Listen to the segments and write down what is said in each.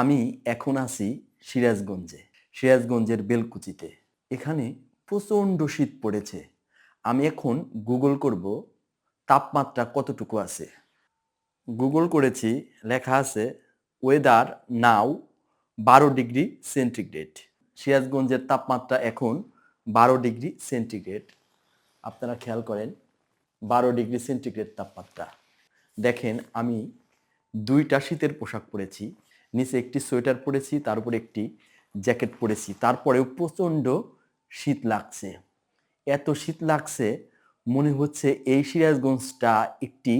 আমি এখন আছি সিরাজগঞ্জে, সিরাজগঞ্জের বেলকুচিতে। এখানে প্রচণ্ড শীত পড়েছে। আমি এখন গুগল করব তাপমাত্রা কতটুকু আছে। গুগল করেছি, লেখা আছে ওয়েদার নাও বারো ডিগ্রি সেন্টিগ্রেড। সিরাজগঞ্জের তাপমাত্রা এখন বারো ডিগ্রি সেন্টিগ্রেড। আপনারা খেয়াল করেন, বারো ডিগ্রি সেন্টিগ্রেড তাপমাত্রা। দেখেন, আমি দুইটা শীতের পোশাক পরেছি। নিচে একটি সোয়েটার পরেছি, তার উপর একটি জ্যাকেট পরেছি। তারপরেও প্রচণ্ড শীত লাগছে। এত শীত লাগছে, মনে হচ্ছে এই সিরাজগঞ্জটা একটি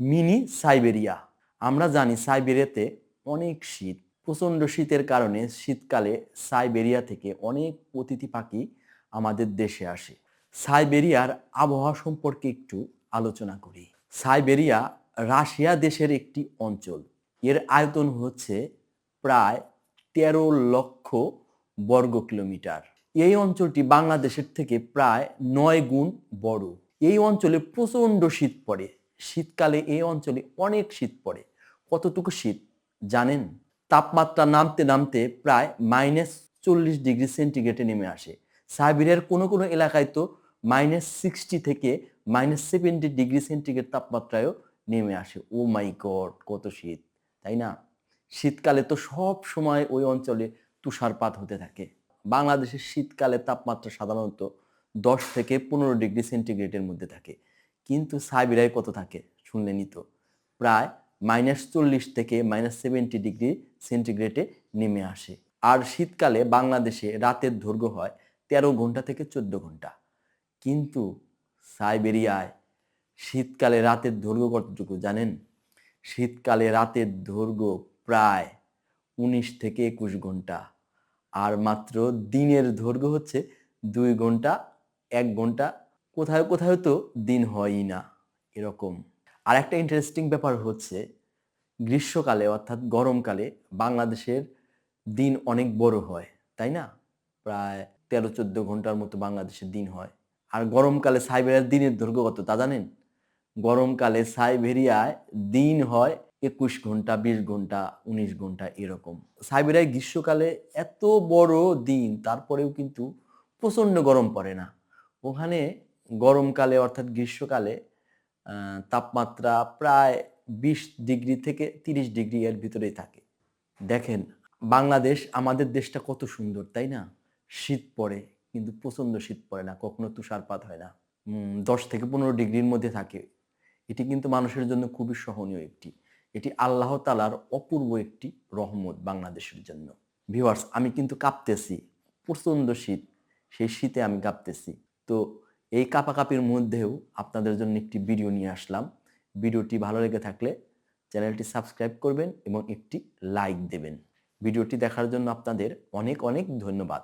মিনি সাইবেরিয়া। আমরা জানি সাইবেরিয়াতে অনেক শীত। প্রচণ্ড শীতের কারণে শীতকালে সাইবেরিয়া থেকে অনেক অতিথি পাখি আমাদের দেশে আসে। সাইবেরিয়ার আবহাওয়া সম্পর্কে একটু আলোচনা করি। সাইবেরিয়া রাশিয়া দেশের একটি অঞ্চল। এর আয়তন হচ্ছে প্রায় তেরো লক্ষ বর্গ কিলোমিটার। এই অঞ্চলটি বাংলাদেশের থেকে প্রায় নয় গুণ বড়। এই অঞ্চলে প্রচণ্ড শীত পড়ে। শীতকালে এই অঞ্চলে অনেক শীত পড়ে। কতটুকু শীত জানেন? তাপমাত্রা নামতে নামতে প্রায় মাইনাস চল্লিশ ডিগ্রি সেন্টিগ্রেডে নেমে আসে। সাইবেরিয়ার কোনো কোনো এলাকায় তো মাইনাস সিক্সটি থেকে মাইনাস সেভেন্টি ডিগ্রি সেন্টিগ্রেড তাপমাত্রায়ও নেমে আসে। ও মাই গড, কত শীত! তাই না? শীতকালে তো সব সময় ওই অঞ্চলে তুষারপাত হতে থাকে। বাংলাদেশের শীতকালে তাপমাত্রা সাধারণত দশ থেকে পনেরো ডিগ্রি সেন্টিগ্রেডের মধ্যে থাকে। কিন্তু সাইবেরিয়ায় কত থাকে? শুনলেনই তো। প্রায় মাইনাস চল্লিশ থেকে মাইনাস সেভেন্টি ডিগ্রি সেন্টিগ্রেডে নেমে আসে। আর শীতকালে বাংলাদেশে রাতের দৈর্ঘ্য হয় তেরো ঘণ্টা থেকে চোদ্দ ঘণ্টা। কিন্তু সাইবেরিয়ায় শীতকালে রাতের দৈর্ঘ্য কতটুকু জানেন? শীতকালে রাতের দৈর্ঘ্য প্রায় উনিশ থেকে একুশ ঘণ্টা। আর মাত্র দিনের দৈর্ঘ্য হচ্ছে দুই ঘণ্টা, এক ঘণ্টা। কোথায় কোথায় তো দিন হয়ই না এরকম। আর একটা ইন্টারেস্টিং ব্যাপার হচ্ছে, গ্রীষ্মকালে অর্থাৎ গরমকালে বাংলাদেশের দিন অনেক বড় হয়, তাই না? প্রায় তেরো, চোদ্দ ঘণ্টার মতো বাংলাদেশের দিন হয়। আর গরমকালে সাইবেরিয়ার দিনের দৈর্ঘ্য কত তা জানেন? গরমকালে সাইবেরিয়ায় দিন হয় একুশ ঘণ্টা, বিশ ঘণ্টা, উনিশ ঘণ্টা এরকম। সাইবেরিয়ায় গ্রীষ্মকালে এত বড় দিন, তারপরেও কিন্তু প্রচণ্ড গরম পড়ে না। ওখানে গরমকালে অর্থাৎ গ্রীষ্মকালে তাপমাত্রা প্রায় বিশ ডিগ্রি থেকে তিরিশ ডিগ্রি এর ভিতরেই থাকে। দেখেন, বাংলাদেশ আমাদের দেশটা কত সুন্দর, তাই না? শীত পড়ে, কিন্তু প্রচণ্ড শীত পড়ে না, কখনো তুষারপাত হয় না। দশ থেকে পনেরো ডিগ্রির মধ্যে থাকে। এটি কিন্তু মানুষের জন্য খুবই সহনীয় একটি। এটি আল্লাহ তালার অপূর্ব একটি রহমত বাংলাদেশের জন্য। ভিউয়ার্স আমি কিন্তু কাঁপতেছি, প্রচণ্ড শীত, সেই শীতে আমি কাঁপতেছি। তো এই কাপাকাপির মধ্যেও আপনাদের জন্য একটি ভিডিও নিয়ে আসলাম। ভিডিওটি ভালো লেগে থাকলে চ্যানেলটি সাবস্ক্রাইব করবেন এবং একটি লাইক দেবেন। ভিডিওটি দেখার জন্য আপনাদের অনেক অনেক ধন্যবাদ।